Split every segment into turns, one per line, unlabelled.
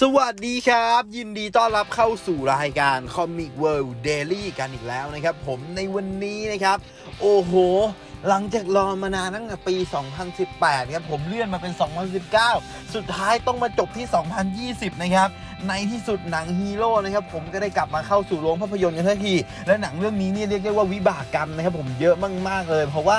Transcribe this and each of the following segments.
สวัสดีครับ ยินดีต้อนรับเข้าสู่รายการ Comic World Daily กันอีกแล้วนะครับ ผมในวันนี้นะครับ โอ้โห หลังจากรอมานานตั้งแต่ปี 2018 ครับผมเลื่อนมาเป็น 2019 สุดท้ายต้องมาจบที่ 2020 นะครับ ในที่สุดหนังฮีโร่นะครับ ผมก็ได้กลับมาเข้าสู่โรงภาพยนตร์กันทันที และหนังเรื่องนี้เนี่ยเรียกได้ว่าวิบากกรรมนะครับ ผมเยอะมากๆเลย เพราะว่า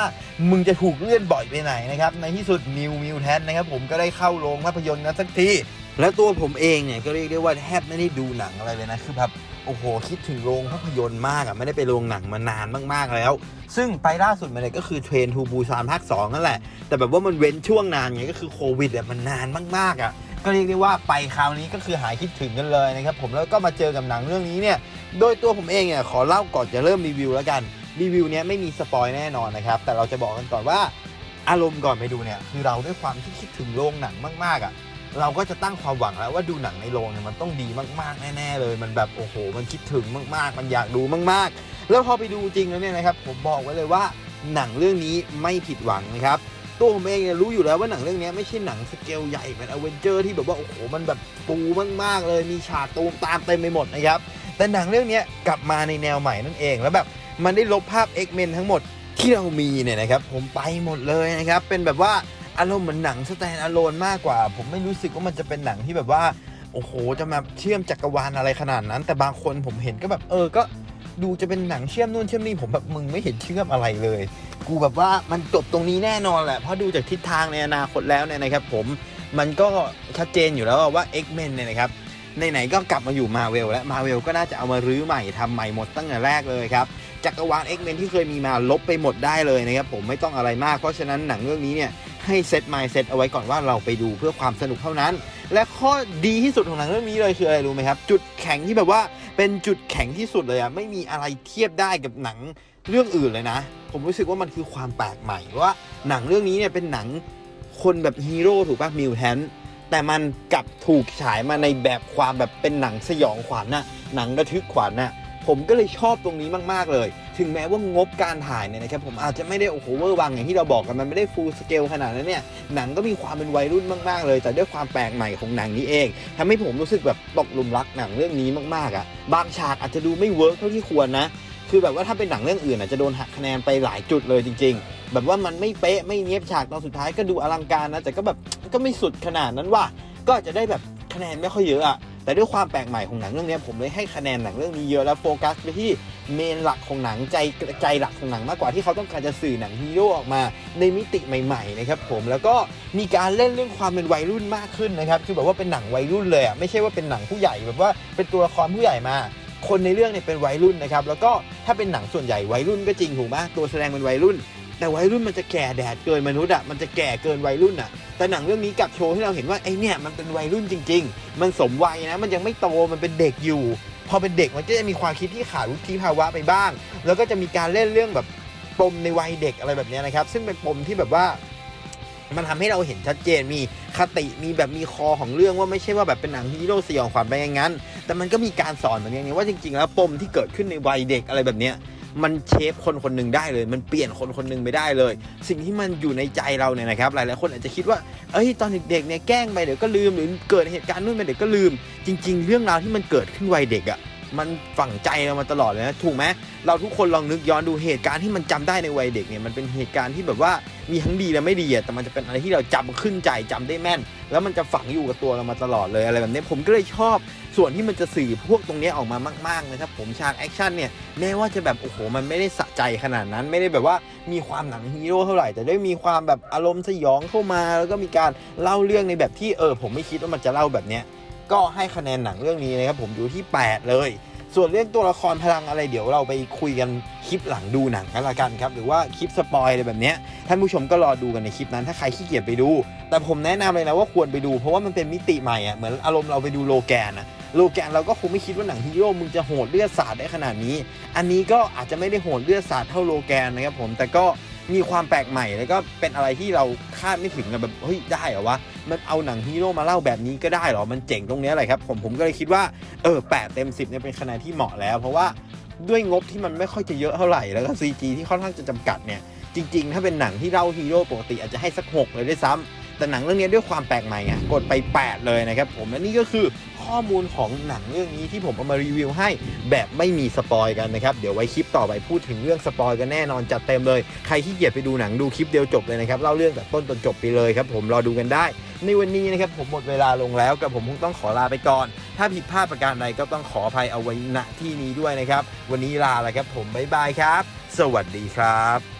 มึงจะถูกเลื่อนบ่อยไปไหนนะครับในที่สุดมิวมิวแทนนะครับผมก็ได้เข้าโรงภาพยนตร์กันสักที แล้วตัวผมเองเนี่ยก็เรียกได้ว่าแทบไม่ได้ดูหนังอะไรเลยนะคือแบบโอ้โหคิดถึงโรงภาพยนตร์มากอะไม่ได้ไปโรงหนังมานานมากๆแล้ว ซึ่งไปล่าสุดมาเนี่ยก็คือเทรนทูบูซานภาค2นั่นแหละ แต่แบบว่ามันเว้นช่วงนานไงก็คือโควิดอะมันนานมากๆอะก็เรียกได้ว่าไปคราวนี้ก็คือหายคิดถึงกันเลยนะครับผมแล้วก็มาเจอกับหนังเรื่องนี้เนี่ยโดยตัวผมเองเนี่ยขอเล่าก่อนจะเริ่มรีวิวแล้วกันรีวิวเนี้ยไม่มีสปอยแน่นอนนะครับแต่เราจะบอกกันก่อนว่าอารมณ์ก่อนไปดูเนี่ยคือเราด้วยความที่คิดถึงโรงหนังมากๆอะ เราก็จะตั้งความหวังแล้วว่าดูหนังในโรงเนี่ยมันต้องดีมากๆแน่ๆเลย มันแบบโอ้โห มันคิดถึงมากๆ มันอยากดูมากๆ แล้วพอไปดูจริงแล้วเนี่ยนะครับผมบอกไว้เลยว่าหนังเรื่องนี้ไม่ผิดหวังนะครับตัวผมเองเนี่ยรู้อยู่แล้วว่าหนังเรื่องนี้ไม่ใช่หนังสเกลใหญ่เหมือนอเวนเจอร์ที่แบบว่าโอ้โหมันแบบปูมากๆ เลยมีฉากตูมตามเต็มไปหมดนะครับแต่หนังเรื่องนี้กลับมาในแนวใหม่นั่นเองแล้วแบบมันได้ลบภาพ X-Men ทั้งหมดที่เรามีเนี่ยนะครับผมไปหมดเลยนะครับเป็นแบบว่า อารมณ์เหมือนหนังสแตนอะโลนมากกว่า ผมไม่รู้สึกว่ามันจะเป็นหนังที่แบบว่า โอ้โห จะมาเชื่อมจักรวาลอะไรขนาดนั้น แต่บางคนผมเห็นก็แบบเออก็ดูจะเป็นหนังเชื่อมนู่นเชื่อมนี่ผมแบบมึงไม่เห็นเชื่อมอะไรเลย กูแบบว่ามันจบตรงนี้แน่นอนแหละเพราะดูจากทิศทางในอนาคตแล้วเนี่ยนะครับผมมันก็ชัดเจนอยู่แล้วว่า X-Men เนี่ยนะครับไหนๆก็กลับมาอยู่มาเวลแล้วมาเวลก็น่าจะเอามารื้อใหม่ทำใหม่หมดตั้งแต่แรกเลยครับจักรวาล X-Men ที่เคยมีมาลบไปหมดได้เลยนะครับผมไม่ต้องอะไรมากเพราะฉะนั้นหนังเรื่องนี้เนี่ย ให้เซตไมล์เซตเอาไว้ก่อนว่าเราไปดูเพื่อความสนุกเท่านั้น และข้อดีที่สุดของหนังเรื่องนี้เลยคืออะไรรู้ไหมครับ จุดแข็งที่แบบว่าเป็นจุดแข็งที่สุดเลยอะไม่มีอะไรเทียบได้กับหนังเรื่องอื่นเลยนะ ผมรู้สึกว่ามันคือความแปลกใหม่ว่าหนังเรื่องนี้เนี่ยเป็นหนังคนแบบฮีโร่ถูกป่ะมิวแทนแต่มันกลับถูกฉายมาในแบบความแบบเป็นหนังสยองขวัญน่ะหนังระทึกขวัญน่ะผมก็เลยชอบตรงนี้มาก ๆ เลย ถึงแม้ว่างบการถ่ายเนี่ยนะครับผมอาจจะไม่ได้โอ้โหเวอร์วังอย่างที่เราบอกกันมันไม่ได้ฟูลสเกลขนาดนั้นเนี่ยหนังก็มีความเป็นวัยรุ่นมากๆเลย แต่ด้วยความแปลกใหม่ของหนังนี้เองทำให้ผมรู้สึกแบบตกหลุมรักหนังเรื่องนี้มากๆอะ่ะบางฉากอาจจะดูไม่เวิร์กเท่าที่ควรนะคือแบบว่าถ้าเป็นหนังเรื่องอื่นอาจจะโดนหักคะแนนไปหลายจุดเลยจริง ๆ แบบว่ามันไม่เป๊ะไม่เนียบฉากตอนสุดท้ายก็ดูอลังการนะแต่ก็แบบก็ไม่สุดขนาดนั้นว่าก็จจะได้แบบคะแนนไม่ค่อยเยอะอะ แต่ด้วยความแปลกใหม่ของหนังเรื่องนี้ผมเลยให้คะแนนหนังเรื่องนี้เยอะแล้วโฟกัสไปที่เมนหลักของหนังใจใจหลักของหนังมากกว่าที่เขาต้องการจะสื่อหนังฮีโร่ออกมาในมิติใหม่ๆนะครับผมแล้วก็มีการเล่นเรื่องความเป็นวัยรุ่นมากขึ้นนะครับคือแบบว่าเป็นหนังวัยรุ่นเลยอะไม่ใช่ว่าเป็นหนังผู้ใหญ่แบบว่าเป็นตัวละครผู้ใหญ่มาคนในเรื่องเนี่ยเป็นวัยรุ่นนะครับแล้วก็ถ้าเป็นหนังส่วนใหญ่วัยรุ่นก็จริงถูกไหมตัวแสดงเป็นวัยรุ่น แต่วัยรุ่นมันจะแก่แดดเกินมนุษย์อะมันจะแก่เกินวัยรุ่นอะ แต่หนังเรื่องนี้กลับโชว์ให้เราเห็นว่าไอเนี่ยมันเป็นวัยรุ่นจริง ๆ มันสมวัยนะ มันยังไม่โตมันเป็นเด็กอยู่ พอเป็นเด็กมันก็จะมีความคิดที่ขาดวุฒิภาวะไปบ้าง แล้วก็จะมีการเล่นเรื่องแบบปมในวัยเด็กอะไรแบบนี้นะครับ ซึ่งเป็นปมที่แบบว่ามันทำให้เราเห็นชัดเจนมีคติมีแบบมีคอของเรื่องว่าไม่ใช่ว่าแบบเป็นหนังฮีโร่สยองขวัญไปอย่างนั้น แต่มันก็มีการสอนเหมือนกันไงว่าจริงๆ แล้วปมที่เกิดขึ้นในวัยเด็กอะไรแบบเนี้ย มันเชฟคนคนหนึ่งได้เลย มันเปลี่ยนคนคนหนึ่งไปได้เลย สิ่งที่มันอยู่ในใจเราเนี่ยนะครับ หลายๆคนอาจจะคิดว่าเอ้ยตอนเด็กๆเนี่ยแกล้งไปเดี๋ยวก็ลืมหรือเกิดเหตุการณ์นู่นไปเดี๋ยวก็ลืม จริง ๆ เรื่องราวที่มันเกิดขึ้นวัยเด็กอะ่ะ มันฝังใจเรามาตลอดเลยนะถูกไหมเราทุกคนลองนึกย้อนดูเหตุการณ์ที่มันจำได้ในวัยเด็กเนี่ยมันเป็นเหตุการณ์ที่แบบว่ามีทั้งดีและไม่ดีอะแต่มันจะเป็นอะไรที่เราจำขึ้นใจจำได้แม่น แล้วมันจะฝังอยู่กับตัวเรามาตลอดเลยอะไรแบบนี้ผมก็เลยชอบส่วนที่มันจะสื่อพวกตรงนี้ออกมามากๆนะครับผมฉากแอคชั่นเนี่ยแม้ว่าจะแบบโอ้โหมันไม่ได้สะใจขนาดนั้น ไม่ได้แบบว่ามีความหนังฮีโร่เท่าไหร่แต่ได้มีความแบบอารมณ์สยองเข้ามา แล้วก็มีการเล่าเรื่องในแบบที่เออผมไม่คิดว่ามันจะเล่าแบบเนี้ย ก็ให้คะแนนหนังเรื่องนี้นะครับผมอยู่ที่ 8 เลย ส่วนเรื่องตัวละครพลังอะไรเดี๋ยวเราไปคุยกันคลิปหลังดูหนังกันละกันครับ หรือว่าคลิปสปอยอะไรแบบนี้ท่านผู้ชมก็รอดูกันในคลิปนั้นถ้าใครขี้เกียจไปดู แต่ผมแนะนำเลยนะว่าควรไปดู เพราะว่ามันเป็นมิติใหม่อะเหมือนอารมณ์เราไปดูโลแกนอะโลแกนเราก็คงไม่คิดว่าหนังฮีโร่มึงจะโหดเลือดสาดได้ขนาดนี้ อันนี้ก็อาจจะไม่ได้โหดเลือดสาดเท่าโลแกนนะครับผมแต่ก็ มีความแปลกใหม่แล้วก็เป็นอะไรที่เราคาดไม่ถึงแบบเฮ้ยได้เหรอวะมันเอาหนังฮีโร่มาเล่าแบบนี้ก็ได้เหรอมันเจ๋งตรงนี้อะไรครับผมผมก็เลยคิดว่าเออแปดเต็มสิบเนี่ยเป็นคะแนนที่เหมาะแล้ว เพราะว่าด้วยงบที่มันไม่ค่อยจะเยอะเท่าไหร่แล้วก็ซีจีที่ค่อนข้างจะจำกัดเนี่ยจริง ๆ ถ้าเป็นหนังที่เล่าฮีโร่ปกติอาจจะให้สัก6เลยด้วยซ้ำ แต่หนังเรื่องนี้ด้วยความแปลกใหม่ไงกดไป 8 เลยนะครับผมและนี่ก็คือข้อมูลของหนังเรื่องนี้ที่ผมเอามารีวิวให้แบบไม่มีสปอยกันนะครับ เดี๋ยวไว้คลิปต่อไปพูดถึงเรื่องสปอยกันแน่นอนจัดเต็มเลย ใครที่เกียจไปดูหนังดูคลิปเดียวจบเลยนะครับ เล่าเรื่องจากต้นจนจบไปเลยครับผมรอดูกันได้ ในวันนี้นะครับผมหมดเวลาลงแล้วกับผมคงต้องขอลาไปก่อน ถ้าผิดพลาดประการใดก็ต้องขออภัยเอาไว้ณที่นี้ด้วยนะครับ วันนี้ลาแล้วครับผมบ๊ายบายครับ สวัสดีครับ